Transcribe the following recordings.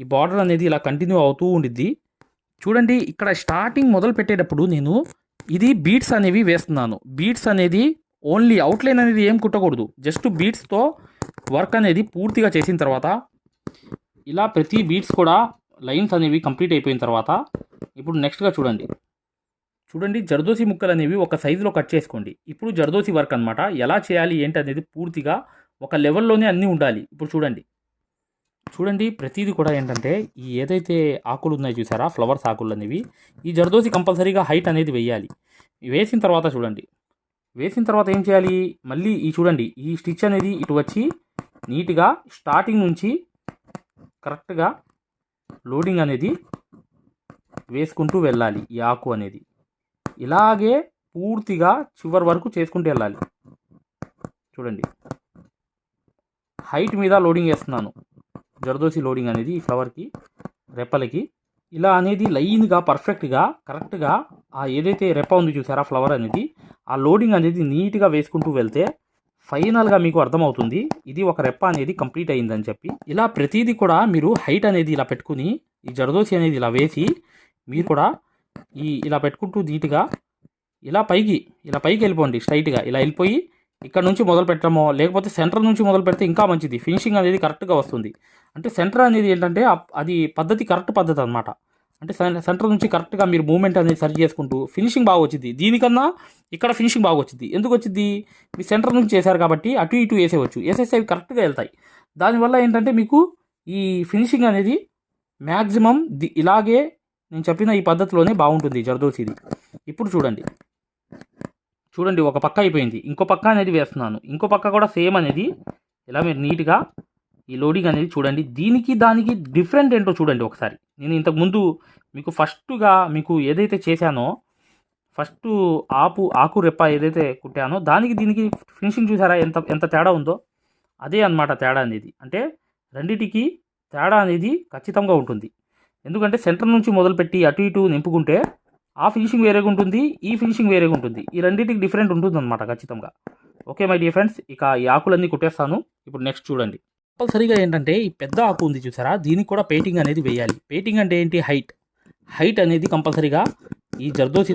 ఈ బార్డర్ అనేది ఇలా కంటిన్యూ అవుతూ ఉండిద్ది. చూడండి ఇక్కడ స్టార్టింగ్ మొదలు పెట్టేటప్పుడు నేను ఇది బీట్స్ అనేవి వేస్తున్నాను. బీట్స్ అనేది ఓన్లీ అవుట్లైన్ అనేది ఏం కుట్టకూడదు. జస్ట్ బీట్స్తో వర్క్ అనేది పూర్తిగా చేసిన తర్వాత ఇలా ప్రతి బీట్స్ కూడా లైన్స్ అనేవి కంప్లీట్ అయిపోయిన తర్వాత ఇప్పుడు నెక్స్ట్గా చూడండి. చూడండి జర్దోసి ముక్కలు అనేవి ఒక సైజులో కట్ చేసుకోండి. ఇప్పుడు జర్దోసి వర్క్ అన్నమాట. ఎలా చేయాలి ఏంటి అనేది పూర్తిగా ఒక లెవెల్లోనే అన్నీ ఉండాలి. ఇప్పుడు చూడండి. చూడండి ప్రతిదీ కూడా ఏంటంటే ఈ ఏదైతే ఆకులు ఉన్నాయో చూసారా ఫ్లవర్స్ ఆకులు అనేవి ఈ జర్దోసి కంపల్సరీగా హైట్ అనేది వేయాలి. వేసిన తర్వాత చూడండి. వేసిన తర్వాత ఏం చేయాలి? మళ్ళీ ఈ చూడండి ఈ స్టిచ్ అనేది ఇటు వచ్చి నీట్గా స్టార్టింగ్ నుంచి కరెక్ట్గా లోడింగ్ అనేది వేసుకుంటూ వెళ్ళాలి ఈ ఆకు అనేది. ఇలాగే పూర్తిగా చివరి వరకు చేసుకుంటూ వెళ్ళాలి. చూడండి. హైట్ మీద లోడింగ్ వేస్తున్నాను జరదోసి లోడింగ్ అనేది ఈ ఫ్లవర్కి రెప్పలకి ఇలా అనేది లైన్గా పర్ఫెక్ట్గా కరెక్ట్గా ఆ ఏదైతే రెప్ప ఉంది చూసారా ఫ్లవర్ అనేది ఆ లోడింగ్ అనేది నీట్గా వేసుకుంటూ వెళ్తే ఫైనల్గా మీకు అర్థమవుతుంది. ఇది ఒక రెప్ప అనేది కంప్లీట్ అయిందని చెప్పి. ఇలా ప్రతిదీ కూడా మీరు హైట్ అనేది ఇలా పెట్టుకుని ఈ జరదోసి అనేది ఇలా వేసి మీరు కూడా ఈ ఇలా పెట్టుకుంటూ నీట్గా ఇలా పైకి ఇలా పైకి వెళ్ళిపోండి స్ట్రైట్గా ఇలా వెళ్ళిపోయి ఇక్కడ నుంచి మొదలు పెట్టడమో లేకపోతే సెంటర్ నుంచి మొదలు పెడితే ఇంకా మంచిది. ఫినిషింగ్ అనేది కరెక్ట్గా వస్తుంది. అంటే సెంటర్ అనేది ఏంటంటే అది పద్ధతి కరెక్ట్ పద్ధతి అనమాట అంటే సెంటర్ నుంచి కరెక్ట్గా మీరు మూమెంట్ అనేది సరి చేసుకుంటూ ఫినిషింగ్ బాగా వచ్చింది దీనికన్నా ఇక్కడ ఫినిషింగ్ బాగా వచ్చింది ఎందుకు వచ్చింది మీ సెంటర్ నుంచి చేశారు కాబట్టి అటు ఇటు వేసేవచ్చు వేసేస్తే అవి కరెక్ట్గా వెళ్తాయి. దానివల్ల ఏంటంటే మీకు ఈ ఫినిషింగ్ అనేది మ్యాక్సిమం ది ఇలాగే నేను చెప్పిన ఈ పద్ధతిలోనే బాగుంటుంది జర్దోసిది. ఇప్పుడు చూడండి. చూడండి ఒక పక్క అయిపోయింది. ఇంకో పక్క అనేది వేస్తున్నాను. ఇంకో పక్క కూడా సేమ్ అనేది ఇలా మీరు నీట్గా ఈ లోడింగ్ అనేది చూడండి. దీనికి దానికి డిఫరెంట్ ఏంటో చూడండి ఒకసారి. నేను ఇంతకు ముందు మీకు ఫస్ట్గా మీకు ఏదైతే చేశానో ఫస్ట్ ఆపు ఆకు రెప్ప ఏదైతే కుట్టానో దానికి దీనికి ఫినిషింగ్ చూసారా? ఎంత ఎంత తేడా ఉందో? అదే అన్నమాట తేడా అనేది. అంటే రెండిటికి తేడా అనేది ఖచ్చితంగా ఉంటుంది. ఎందుకంటే సెంటర్ నుంచి మొదలుపెట్టి అటు ఇటు నింపుకుంటే ఆ ఫినిషింగ్ వేరేగా ఉంటుంది ఈ ఫినిషింగ్ వేరేగా ఉంటుంది. ఈ రెండింటికి డిఫరెంట్ ఉంటుంది అనమాట ఖచ్చితంగా. ఓకే మై డియర్ ఫ్రెండ్స్ ఇక ఈ ఆకులన్నీ కుట్టేస్తాను. ఇప్పుడు నెక్స్ట్ చూడండి. కంపల్సరీగా ఏంటంటే ఈ పెద్ద ఆకు ఉంది చూసారా? దీనికి కూడా పెయింటింగ్ అనేది వేయాలి. పెయింటింగ్ అంటే ఏంటి? హైట్ హైట్ అనేది కంపల్సరీగా ఈ జర్దోసి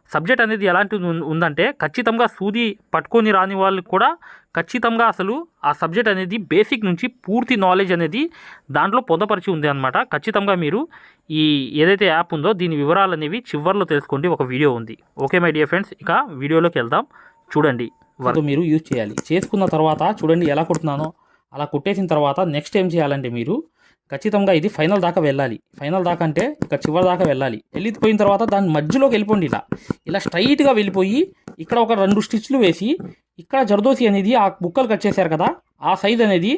సబ్జెక్ట్ అనేది ఎలాంటిది ఉందంటే ఖచ్చితంగా సూది పట్టుకొని రాని వాళ్ళు కూడా ఖచ్చితంగా అసలు ఆ సబ్జెక్ట్ అనేది బేసిక్ నుంచి పూర్తి నాలెడ్జ్ అనేది దాంట్లో పొందపరిచి ఉంది అనమాట ఖచ్చితంగా మీరు ఈ ఏదైతే యాప్ ఉందో దీని వివరాలు అనేవి చివర్లో తెలుసుకోండి. ఒక వీడియో ఉంది. ఓకే మై డియర్ ఫ్రెండ్స్ ఇక వీడియోలోకి వెళ్దాం. చూడండి వరకు. మీరు యూజ్ చేయాలి. చేసుకున్న తర్వాత చూడండి ఎలా కుడుతున్నానో. అలా కుట్టేసిన తర్వాత నెక్స్ట్ ఏం చేయాలంటే మీరు ఖచ్చితంగా ఇది ఫైనల్ దాకా వెళ్ళాలి. ఫైనల్ దాకా అంటే ఇక చివరి దాకా వెళ్ళాలి. వెళ్ళిపోయిన తర్వాత దాని మధ్యలోకి వెళ్ళిపోండి ఇలా. ఇలా స్ట్రైట్గా వెళ్ళిపోయి ఇక్కడ ఒక రెండు స్టిచ్లు వేసి ఇక్కడ జర్దోసి అనేది ఆ బుక్కలు కట్ చేశారు కదా ఆ సైజ్ అనేది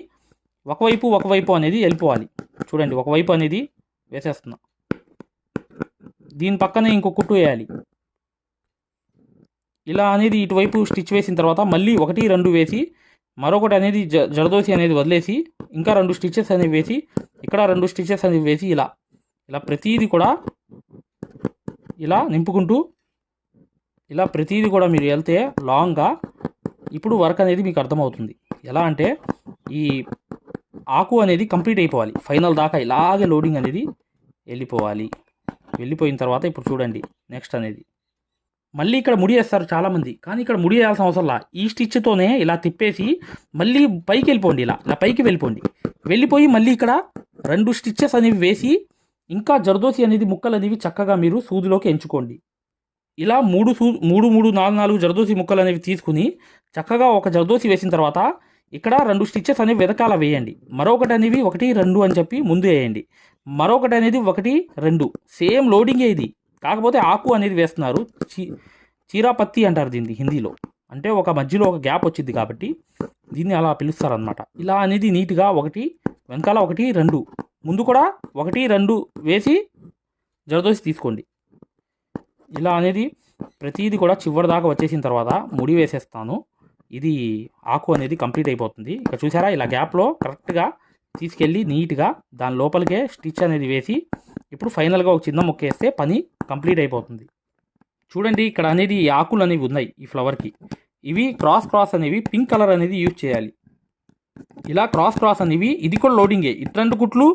ఒకవైపు ఒకవైపు అనేది వెళ్ళిపోవాలి. చూడండి ఒకవైపు అనేది వేసేస్తున్నా. దీని పక్కనే ఇంకో కుట్టు వేయాలి. ఇలా అనేది ఇటువైపు స్టిచ్ వేసిన తర్వాత మళ్ళీ ఒకటి రెండు వేసి మరొకటి అనేది జ జరదోసి అనేది వదిలేసి ఇంకా రెండు స్టిచెస్ అనేవి వేసి ఇక్కడ రెండు స్టిచెస్ అనేవి వేసి ఇలా ఇలా ప్రతీది కూడా ఇలా నింపుకుంటూ ఇలా ప్రతీది కూడా మీరు వెళ్తే లాంగ్గా ఇప్పుడు వర్క్ అనేది మీకు అర్థమవుతుంది. ఎలా అంటే ఈ ఆకు అనేది కంప్లీట్ అయిపోవాలి. ఫైనల్ దాకా ఇలాగే లోడింగ్ అనేది వెళ్ళిపోవాలి. వెళ్ళిపోయిన తర్వాత ఇప్పుడు చూడండి నెక్స్ట్ అనేది. మళ్ళీ ఇక్కడ ముడి వేస్తారు చాలామంది. కానీ ఇక్కడ ముడి వేయాల్సిన అవసరం లా. ఈ స్టిచ్తోనే ఇలా తిప్పేసి మళ్ళీ పైకి వెళ్ళిపోండి ఇలా. ఇలా పైకి వెళ్ళిపోండి. వెళ్ళిపోయి మళ్ళీ ఇక్కడ రెండు స్టిచ్చెస్ అనేవి వేసి ఇంకా జర్దోసి అనేది ముక్కలు అనేవి చక్కగా మీరు సూదిలోకి ఎంచుకోండి. ఇలా మూడు సూ మూడు మూడు నాలుగు నాలుగు జర్దోసి ముక్కలు అనేవి తీసుకుని చక్కగా ఒక జర్దోసి వేసిన తర్వాత ఇక్కడ రెండు స్టిచ్చెస్ అనేవి వెనకాల వేయండి. మరొకటి అనేవి ఒకటి రెండు అని చెప్పి ముందు వేయండి. మరొకటి అనేది ఒకటి రెండు. సేమ్ లోడింగే ఇది. కాకపోతే ఆకు అనేది వేస్తున్నారు. చీ చీరాపత్తి అంటారు దీన్ని హిందీలో. అంటే ఒక మధ్యలో ఒక గ్యాప్ వచ్చింది కాబట్టి దీన్ని అలా పిలుస్తారనమాట ఇలా అనేది నీట్గా ఒకటి వెనకాల ఒకటి రెండు. ముందు కూడా ఒకటి రెండు వేసి జరదోసి తీసుకోండి. ఇలా అనేది ప్రతిదీ కూడా చివరి దాకా వచ్చేసిన తర్వాత ముడి వేసేస్తాను. ఇది ఆకు అనేది కంప్లీట్ అయిపోతుంది. ఇక చూసారా ఇలా గ్యాప్లో కరెక్ట్గా తీసుకెళ్ళి నీట్గా దాని లోపలికే స్టిచ్ అనేది వేసి ఇప్పుడు ఫైనల్గా ఒక చిన్న ముక్క వేస్తే పని కంప్లీట్ అయిపోతుంది. చూడండి ఇక్కడ అనేది ఈ ఆకులు అనేవి ఉన్నాయి ఈ ఫ్లవర్కి ఇవి క్రాస్ క్రాస్ అనేవి పింక్ కలర్ అనేది యూజ్ చేయాలి. ఇలా క్రాస్ క్రాస్ అనేవి ఇది కూడా లోడింగే. ఇటు రెండు కుట్లు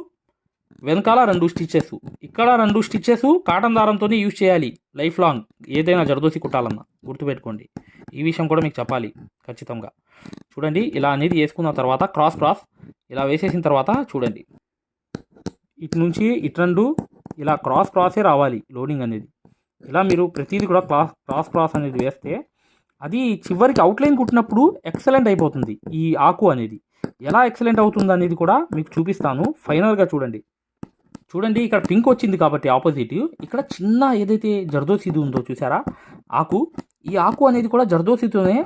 వెనకాల రెండు స్టిచ్చెస్. ఇక్కడ రెండు స్టిచ్చెస్ కాటన్ దారంతోనే యూజ్ చేయాలి లైఫ్ లాంగ్. ఏదైనా జరదోసి కుట్టాలన్నా గుర్తుపెట్టుకోండి. ఈ విషయం కూడా మీకు చెప్పాలి ఖచ్చితంగా. చూడండి ఇలా అనేది వేసుకున్న తర్వాత క్రాస్ క్రాస్ ఇలా వేసేసిన తర్వాత చూడండి. ఇటు నుంచి ఇటు రెండు ఇలా క్రాస్ క్రాసే రావాలి లోడింగ్ అనేది. ఇలా మీరు ప్రతిదీ కూడా క్రాస్ క్రాస్ క్రాస్ అనేది వేస్తే అది చివరికి అవుట్లైన్ కుట్టినప్పుడు ఎక్సలెంట్ అయిపోతుంది ఈ ఆకు అనేది. ఎలా ఎక్సలెంట్ అవుతుంది అనేది కూడా మీకు చూపిస్తాను. ఫైనల్గా చూడండి. చూడండి ఇక్కడ పింక్ వచ్చింది కాబట్టి ఆపోజిట్ ఇక్కడ చిన్న ఏదైతే జర్దోసిది ఉందో చూసారా? ఆకు. ఈ ఆకు అనేది కూడా జర్దోసితోనే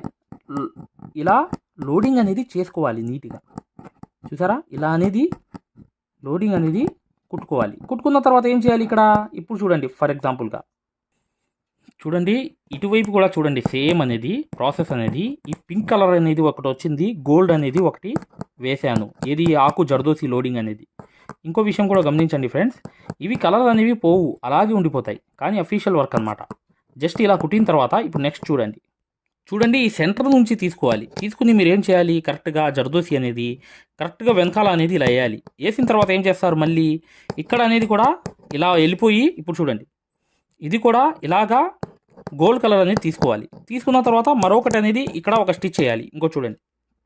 ఇలా లోడింగ్ అనేది చేసుకోవాలి నీట్గా. చూసారా? ఇలా అనేది లోడింగ్ అనేది కుట్టుకోవాలి. కుట్టుకున్న తర్వాత ఏం చేయాలి ఇక్కడ? ఇప్పుడు చూడండి ఫర్ ఎగ్జాంపుల్గా చూడండి ఇటువైపు కూడా చూడండి సేమ్ అనేది ప్రాసెస్ అనేది ఈ పింక్ కలర్ అనేది ఒకటి వచ్చింది గోల్డ్ అనేది ఒకటి వేశాను. ఏది? ఆకు జర్దోసి లోడింగ్ అనేది. ఇంకో విషయం కూడా గమనించండి ఫ్రెండ్స్ ఇవి కలర్ అనేవి పోవు అలాగే ఉండిపోతాయి. కానీ అఫీషియల్ వర్క్ అన్నమాట. జస్ట్ ఇలా కుట్టిన తర్వాత ఇప్పుడు నెక్స్ట్ చూడండి. చూడండి ఈ సెంటర్ నుంచి తీసుకోవాలి. తీసుకుని మీరు ఏం చేయాలి? కరెక్ట్గా జర్దోసి అనేది కరెక్ట్గా వెనకాల అనేది ఇలా వేయాలి. వేసిన తర్వాత ఏం చేస్తారు మళ్ళీ? ఇక్కడ అనేది కూడా ఇలా వెళ్ళిపోయి ఇప్పుడు చూడండి. ఇది కూడా ఇలాగా గోల్డ్ కలర్ అనేది తీసుకోవాలి. తీసుకున్న తర్వాత మరొకటి అనేది ఇక్కడ ఒక స్టిచ్ చేయాలి. ఇంకో చూడండి.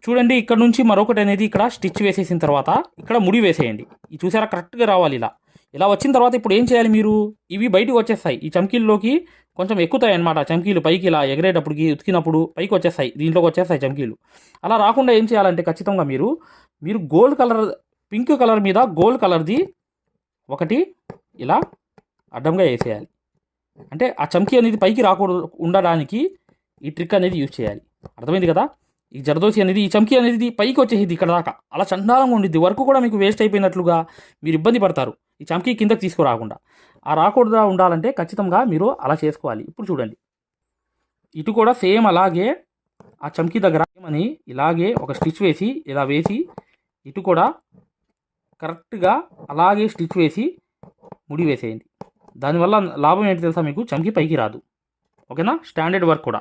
చూడండి ఇక్కడ నుంచి మరొకటి అనేది ఇక్కడ స్టిచ్ వేసేసిన తర్వాత ఇక్కడ ముడి వేసేయండి. ఇది చూసారా? కరెక్ట్గా రావాలి ఇలా. ఇలా వచ్చిన తర్వాత ఇప్పుడు ఏం చేయాలి మీరు? ఇవి బయటకు వచ్చేస్తాయి. ఈ చమ్కీల్లోకి కొంచెం ఎక్కుతాయి అనమాట చమ్కీలు పైకి ఇలా ఎగరేటప్పటికి ఉతికినప్పుడు పైకి వచ్చేస్తాయి దీంట్లోకి వచ్చేస్తాయి చమ్కీలు. అలా రాకుండా ఏం చేయాలంటే ఖచ్చితంగా మీరు మీరు గోల్డ్ కలర్ పింక్ కలర్ మీద గోల్డ్ కలర్ది ఒకటి ఇలా అడ్డంగా వేసేయాలి. అంటే ఆ చమ్కీ అనేది పైకి రాకూడదు ఉండడానికి ఈ ట్రిక్ అనేది యూజ్ చేయాలి. అర్థమైంది కదా? ఈ జరదోసి అనేది ఈ చమ్కీ అనేది పైకి వచ్చేసింది ఇక్కడ దాకా. అలా చండాలంగా ఉండిద్ది. వర్క్ కూడా మీకు వేస్ట్ అయిపోయినట్లుగా మీరు ఇబ్బంది పడతారు. ఈ చమ్కీ కిందకి తీసుకురాకుండా. ఆ రాకుండా ఉండాలంటే ఖచ్చితంగా మీరు అలా చేసుకోవాలి. ఇప్పుడు చూడండి. ఇటు కూడా సేమ్ అలాగే ఆ చమ్కీ దగ్గర అని ఇలాగే ఒక స్టిచ్ వేసి ఇలా వేసి ఇటు కూడా కరెక్ట్గా అలాగే స్టిచ్ వేసి ముడి వేసేయండి. దానివల్ల లాభం ఏంటి తెలుసా మీకు? చమ్కీ పైకి రాదు. ఓకేనా? స్టాండర్డ్ వర్క్ కూడా.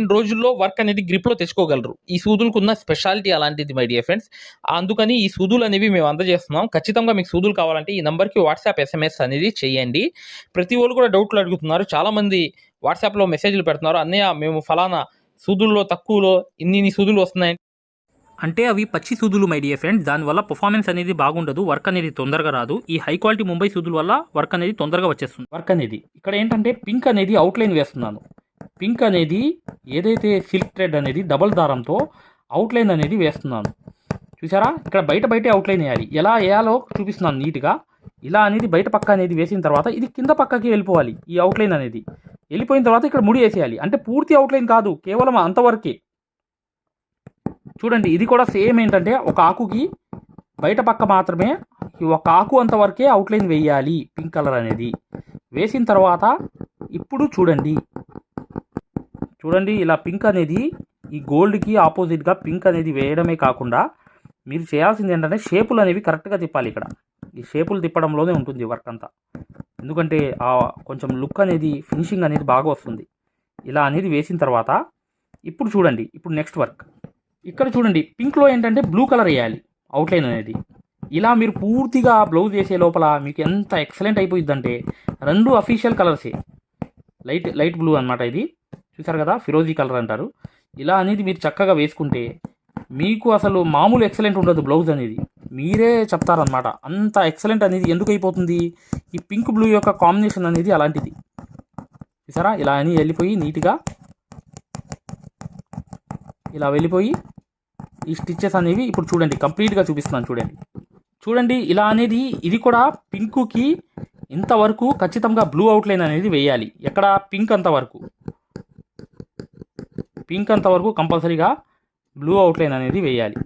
రోజుల్లో వర్క్ అనేది గ్రిప్లో తెచ్చుకోగలరు. ఈ సూదులకు ఉన్న స్పెషాలిటీ అలాంటిది మై డియర్ ఫ్రెండ్స్ అందుకని ఈ సూదులు అనేవి మేము అందజేస్తున్నాం. ఖచ్చితంగా మీకు సూదులు కావాలంటే ఈ నెంబర్కి వాట్సాప్ ఎస్ఎంఎస్ అనేది చేయండి. ప్రతి వాళ్ళు కూడా డౌట్లు అడుగుతున్నారు. చాలామంది వాట్సాప్లో మెసేజ్లు పెడుతున్నారు. అన్నయ్య మేము ఫలానా సూదుల్లో తక్కువలో ఇన్ని ఇన్ని సూదులు వస్తున్నాయి. అంటే అవి పచ్చి సూదులు మై డియర్ ఫ్రెండ్స్ దానివల్ల పర్ఫార్మెన్స్ అనేది బాగుండదు. వర్క్ అనేది తొందరగా రాదు. ఈ హై క్వాలిటీ ముంబై సూదుల వల్ల వర్క్ అనేది తొందరగా వచ్చేస్తుంది. వర్క్ అనేది. ఇక్కడ ఏంటంటే పింక్ అనేది అవుట్లైన్ వేస్తున్నాను. పింక్ అనేది ఏదైతే సిల్క్ థ్రెడ్ అనేది డబల్ దారంతో అవుట్లైన్ అనేది వేస్తున్నాను. చూసారా? ఇక్కడ బయట బయటే అవుట్లైన్ వేయాలి. ఎలా వేయాలో చూపిస్తున్నాను నీట్గా. ఇలా అనేది బయట పక్క అనేది వేసిన తర్వాత ఇది కింద పక్కకి వెళ్ళిపోవాలి ఈ అవుట్లైన్ అనేది. వెళ్ళిపోయిన తర్వాత ఇక్కడ ముడి వేసేయాలి. అంటే పూర్తి అవుట్లైన్ కాదు కేవలం అంతవరకే. చూడండి ఇది కూడా సేమ్ ఏంటంటే ఒక ఆకుకి బయట పక్క మాత్రమే ఒక ఆకు అంతవరకే అవుట్లైన్ వేయాలి పింక్ కలర్ అనేది. వేసిన తర్వాత ఇప్పుడు చూడండి చూడండి ఇలా పింక్ అనేది ఈ గోల్డ్కి ఆపోజిట్గా పింక్ అనేది వేయడమే కాకుండా మీరు చేయాల్సింది ఏంటంటే షేపులు అనేవి కరెక్ట్గా తిప్పాలి ఇక్కడ. ఈ షేపులు తిప్పడంలోనే ఉంటుంది వర్క్ అంతా. ఎందుకంటే ఆ కొంచెం లుక్ అనేది ఫినిషింగ్ అనేది బాగా వస్తుంది. ఇలా అనేది వేసిన తర్వాత ఇప్పుడు చూడండి ఇప్పుడు నెక్స్ట్ వర్క్. ఇక్కడ చూడండి పింక్లో ఏంటంటే బ్లూ కలర్ వేయాలి అవుట్లైన్ అనేది. ఇలా మీరు పూర్తిగా బ్లౌజ్ వేసే లోపల మీకు ఎంత ఎక్సలెంట్ అయిపోయిందంటే రెండు అఫీషియల్ కలర్సే. లైట్ లైట్ బ్లూ అన్నమాట ఇది. చూసారు కదా? ఫిరోజీ కలర్ అంటారు. ఇలా అనేది మీరు చక్కగా వేసుకుంటే మీకు అసలు మామూలు ఎక్సలెంట్ ఉండదు బ్లౌజ్ అనేది. మీరే చెప్తారనమాట అంత ఎక్సలెంట్ అనేది ఎందుకు అయిపోతుంది? ఈ పింక్ బ్లూ యొక్క కాంబినేషన్ అనేది అలాంటిది. చూసారా ఇలా అని వెళ్ళిపోయి నీట్గా ఇలా వెళ్ళిపోయి ఈ స్టిచ్చెస్ అనేవి ఇప్పుడు చూడండి. కంప్లీట్గా చూపిస్తున్నాను చూడండి. చూడండి ఇలా అనేది ఇది కూడా పింకుకి ఇంతవరకు ఖచ్చితంగా బ్లూ అవుట్లైన్ అనేది వేయాలి. ఎక్కడ? పింక్ అంతవరకు. పింక్ అంతవరకు కంపల్సరీగా బ్లూ అవుట్లైన్ అనేది వేయాలి.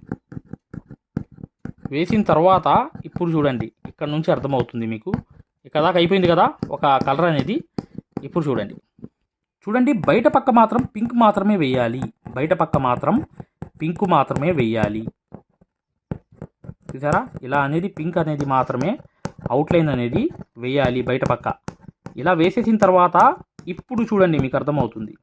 వేసిన తర్వాత ఇప్పుడు చూడండి ఇక్కడ నుంచి అర్థమవుతుంది మీకు. ఇక్కడ దాకా అయిపోయింది కదా ఒక కలర్ అనేది. ఇప్పుడు చూడండి. చూడండి బయట పక్క మాత్రం పింక్ మాత్రమే వేయాలి. బయట పక్క మాత్రం పింక్ మాత్రమే వేయాలి. చూసారా? ఇలా అనేది పింక్ అనేది మాత్రమే అవుట్లైన్ అనేది వేయాలి బయట పక్క. ఇలా వేసేసిన తర్వాత ఇప్పుడు చూడండి మీకు అర్థమవుతుంది.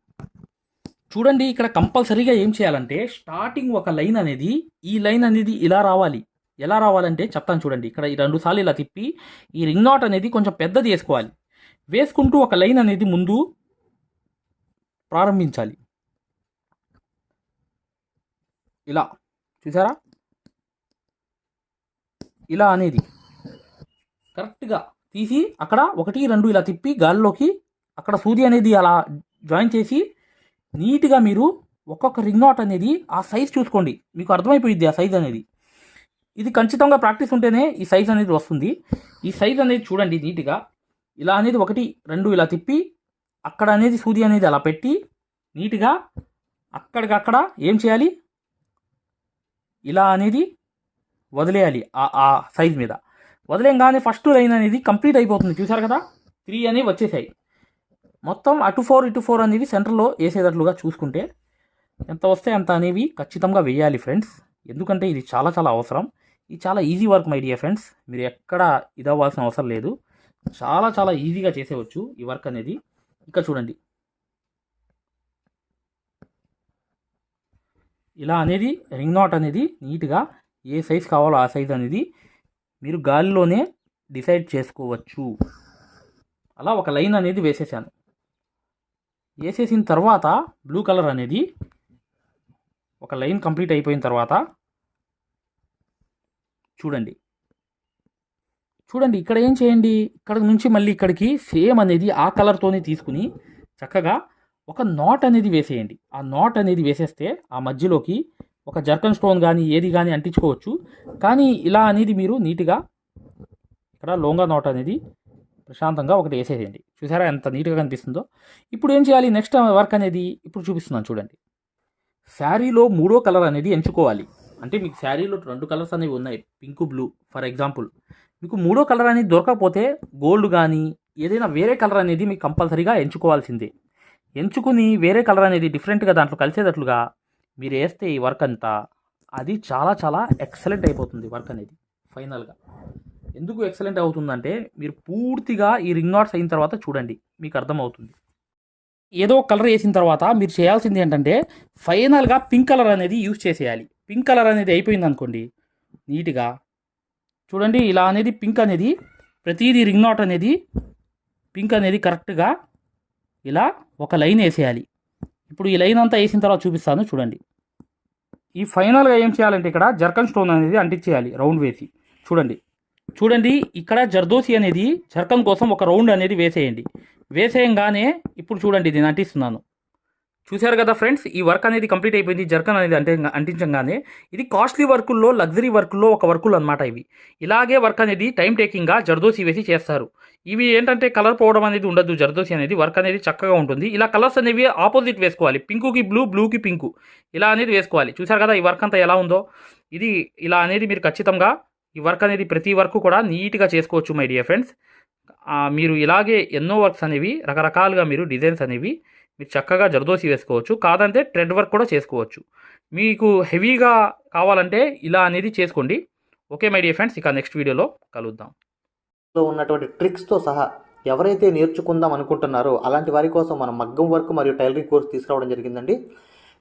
చూడండి ఇక్కడ కంపల్సరీగా ఏం చేయాలంటే స్టార్టింగ్ ఒక లైన్ అనేది ఈ లైన్ అనేది ఇలా రావాలి. ఎలా రావాలంటే చెప్తాను చూడండి. ఇక్కడ ఈ రెండు సార్లు ఇలా తిప్పి ఈ రింగ్ నాట్ అనేది కొంచెం పెద్దది వేసుకోవాలి. వేసుకుంటూ ఒక లైన్ అనేది ముందు ప్రారంభించాలి. ఇలా చూసారా? ఇలా అనేది. కరెక్ట్గా తీసి అక్కడ ఒకటి రెండు ఇలా తిప్పి గాలిలోకి అక్కడ సూది అనేది అలా జాయిన్ చేసి నీట్గా మీరు ఒక్కొక్క రింగ్ నాట్ అనేది ఆ సైజ్ చూసుకోండి. మీకు అర్థమైపోయింది ఆ సైజ్ అనేది. ఇది ఖచ్చితంగా ప్రాక్టీస్ ఉంటేనే ఈ సైజ్ అనేది వస్తుంది. ఈ సైజ్ అనేది చూడండి నీట్గా. ఇలా అనేది ఒకటి రెండు ఇలా తిప్పి అక్కడ అనేది సూది అనేది అలా పెట్టి నీట్గా అక్కడికక్కడ ఏం చేయాలి? ఇలా అనేది వదిలేయాలి ఆ ఆ సైజ్ మీద. వదిలేయంగానే ఫస్ట్ లైన్ అనేది కంప్లీట్ అయిపోతుంది. చూసారు కదా? త్రీ అనేవి వచ్చేసాయి. మొత్తం అటు ఫోర్ ఇటు ఫోర్ అనేది సెంటర్లో వేసేటట్లుగా చూసుకుంటే ఎంత వస్తే అంత అనేవి ఖచ్చితంగా వేయాలి ఫ్రెండ్స్. ఎందుకంటే ఇది చాలా చాలా అవసరం. ఇది చాలా easy work my dear friends. మీరు ఎక్కడ ఇదవ్వాల్సిన అవసరం లేదు. చాలా చాలా ఈజీగా చేసేవచ్చు ఈ వర్క్ అనేది. ఇక్కడ చూడండి. ఇలా అనేది రింగ్ నాట్ అనేది నీట్గా ఏ సైజ్ కావాలో ఆ సైజ్ అనేది మీరు గాలిలోనే డిసైడ్ చేసుకోవచ్చు. అలా ఒక లైన్ అనేది వేసేసాను. వేసేసిన తర్వాత బ్లూ కలర్ అనేది ఒక లైన్ కంప్లీట్ అయిపోయిన తర్వాత చూడండి. చూడండి ఇక్కడ ఏం చేయండి? ఇక్కడ నుంచి మళ్ళీ ఇక్కడికి సేమ్ అనేది ఆ కలర్తోనే తీసుకుని చక్కగా ఒక నాట్ అనేది వేసేయండి. ఆ నాట్ అనేది వేసేస్తే ఆ మధ్యలోకి ఒక జర్కన్ స్టోన్ కానీ ఏది కానీ అంటించుకోవచ్చు. కానీ ఇలా అనేది మీరు నీట్గా ఇక్కడ లోంగా నాట్ అనేది ప్రశాంతంగా ఒకటి వేసేసేయండి. చూసారా ఎంత నీట్గా కనిపిస్తుందో? ఇప్పుడు ఏం చేయాలి? నెక్స్ట్ వర్క్ అనేది ఇప్పుడు చూపిస్తున్నాను చూడండి. శారీలో మూడో కలర్ అనేది ఎంచుకోవాలి. అంటే మీకు శారీలో రెండు కలర్స్ అనేవి ఉన్నాయి. Pink blue for example. మీకు మూడో కలర్ అనేది దొరకకపోతే గోల్డ్ కానీ ఏదైనా వేరే కలర్ అనేది మీకు కంపల్సరీగా ఎంచుకోవాల్సిందే. ఎంచుకుని వేరే కలర్ అనేది డిఫరెంట్గా దాంట్లో కలిసేటట్లుగా మీరు వేస్తే ఈ వర్క్ అంతా అది చాలా చాలా ఎక్సలెంట్ అయిపోతుంది వర్క్ అనేది ఫైనల్గా. ఎందుకు ఎక్సలెంట్ అవుతుందంటే మీరు పూర్తిగా ఈ రింగ్ నాట్స్ అయిన తర్వాత చూడండి మీకు అర్థమవుతుంది. ఏదో కలర్ వేసిన తర్వాత మీరు చేయాల్సింది ఏంటంటే ఫైనల్గా పింక్ కలర్ అనేది యూజ్ చేసేయాలి. పింక్ కలర్ అనేది అయిపోయింది అనుకోండి నీట్గా చూడండి ఇలా అనేది పింక్ అనేది ప్రతిదీ రింగ్ నాట్ అనేది పింక్ అనేది కరెక్ట్గా ఇలా ఒక లైన్ వేసేయాలి. ఇప్పుడు ఈ లైన్ అంతా వేసిన తర్వాత చూపిస్తాను చూడండి. ఈ ఫైనల్గా ఏం చేయాలంటే ఇక్కడ జర్కన్ స్టోన్ అనేది అంటించేయాలి రౌండ్ వేసి. చూడండి. చూడండి ఇక్కడ జర్దోసి అనేది జర్కం కోసం ఒక రౌండ్ అనేది వేసేయండి. వేసేయంగానే ఇప్పుడు చూడండి నేను అంటిస్తున్నాను. చూశారు కదా ఫ్రెండ్స్ ఈ వర్క్ అనేది కంప్లీట్ అయిపోయింది. జర్కన్ అనేది అంటే అంటించగానే ఇది కాస్ట్లీ వర్కుల్లో లగ్జరీ వర్కుల్లో ఒక వర్కులు అనమాట ఇవి. ఇలాగే వర్క్ అనేది టైం టేకింగ్గా జర్దోసి వేసి చేస్తారు. ఇవి ఏంటంటే కలర్ పోవడం అనేది ఉండదు జర్దోసి అనేది వర్క్ అనేది చక్కగా ఉంటుంది. ఇలా కలర్స్ అనేవి ఆపోజిట్ వేసుకోవాలి. పింకుకి బ్లూ బ్లూకి పింకు. ఇలా అనేది వేసుకోవాలి. చూశారు కదా ఈ వర్క్ అంతా ఎలా ఉందో? ఇది ఇలా అనేది మీరు ఖచ్చితంగా ఈ వర్క్ అనేది ప్రతి వర్క్ కూడా నీట్గా చేసుకోవచ్చు మై డియర్ ఫ్రెండ్స్ మీరు ఇలాగే ఎన్నో వర్క్స్ అనేవి రకరకాలుగా మీరు డిజైన్స్ అనేవి మీరు చక్కగా జర్దోసి వేసుకోవచ్చు. కాదంటే ట్రెడ్ వర్క్ కూడా చేసుకోవచ్చు. మీకు హెవీగా కావాలంటే ఇలా అనేది చేసుకోండి. ఓకే మై డియర్ ఫ్రెండ్స్ ఇక నెక్స్ట్ వీడియోలో కలుద్దాం. లో ఉన్నటువంటి ట్రిక్స్తో సహా ఎవరైతే నేర్చుకుందాం అనుకుంటున్నారో అలాంటి వారి కోసం మనం మగ్గం వర్క్ మరియు టైలరింగ్ కోర్స్ తీసుకురావడం జరిగిందండి.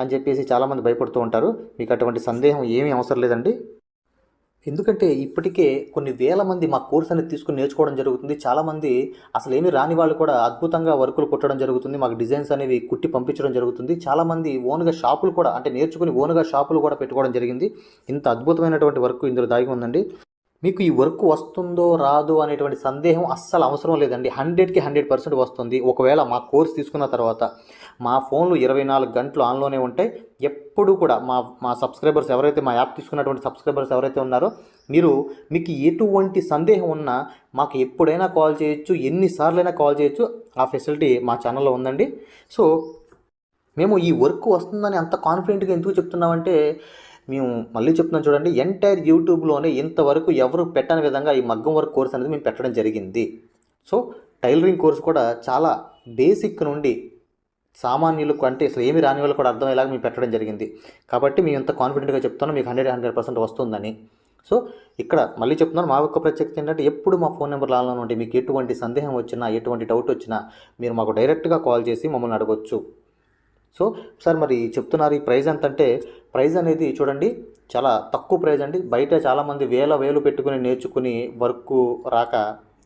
అని చెప్పేసి చాలామంది భయపడుతూ ఉంటారు. మీకు అటువంటి సందేహం ఏమీ అవసరం లేదండి. ఎందుకంటే ఇప్పటికే కొన్ని వేల మంది మా కోర్స్ అనేది తీసుకుని నేర్చుకోవడం జరుగుతుంది. చాలామంది అసలు ఏమి రాని వాళ్ళు కూడా అద్భుతంగా వర్కులు కుట్టడం జరుగుతుంది. మాకు డిజైన్స్ అనేవి కుట్టి పంపించడం జరుగుతుంది. చాలామంది ఓన్గా షాపులు కూడా అంటే నేర్చుకుని ఓన్గా షాపులు కూడా పెట్టుకోవడం జరిగింది. ఇంత అద్భుతమైనటువంటి వర్క్ ఇందులో దాగి ఉందండి. మీకు ఈ వర్క్ వస్తుందో రాదో అనేటువంటి సందేహం అస్సలు అవసరం లేదండి. హండ్రెడ్కి హండ్రెడ్ పర్సెంట్ వస్తుంది. ఒకవేళ మా కోర్స్ తీసుకున్న తర్వాత మా ఫోన్లు ఇరవై నాలుగు గంటలు ఆన్లోనే ఉంటాయి ఎప్పుడు కూడా మా మా సబ్స్క్రైబర్స్ ఎవరైతే మా యాప్ తీసుకున్నటువంటి సబ్స్క్రైబర్స్ ఎవరైతే ఉన్నారో మీరు మీకు ఎటువంటి సందేహం ఉన్నా మాకు ఎప్పుడైనా కాల్ చేయొచ్చు ఎన్నిసార్లైనా కాల్ చేయొచ్చు ఆ ఫెసిలిటీ మా ఛానల్లో ఉందండి. సో మేము ఈ వర్క్ వస్తుందని అంత కాన్ఫిడెంట్గా ఎందుకు చెప్తున్నామంటే మేము మళ్ళీ చెప్తున్నాం చూడండి ఎంటైర్ యూట్యూబ్లోనే ఇంతవరకు ఎవరు పెట్టని విధంగా ఈ మగ్గం వర్క్ కోర్స్ అనేది మేము పెట్టడం జరిగింది. సో టైలరింగ్ కోర్స్ కూడా చాలా బేసిక్ నుండి సామాన్యులకు అంటే అసలు ఏమి రాని వాళ్ళు కూడా అర్థమయ్యేలాగా మేము పెట్టడం జరిగింది. కాబట్టి మేము ఎంత కాన్ఫిడెంట్గా చెప్తున్నాం మీకు హండ్రెడ్ హండ్రెడ్ పర్సెంట్ వస్తుందని. సో ఇక్కడ మళ్ళీ చెప్తున్నాను మా యొక్క ప్రత్యేకత ఏంటంటే ఎప్పుడు మా ఫోన్ నెంబర్ లాలో ఉంటే మీకు ఎటువంటి సందేహం వచ్చినా ఎటువంటి డౌట్ వచ్చినా మీరు మాకు డైరెక్ట్గా కాల్ చేసి మమ్మల్ని అడగొచ్చు. సో సార్ మరి చెప్తున్నారు ఈ ప్రైజ్ ఎంత అంటే ప్రైజ్ అనేది చూడండి చాలా తక్కువ ప్రైజ్ అండి. బయట చాలామంది వేల వేలు పెట్టుకుని నేర్చుకుని వర్క్ రాక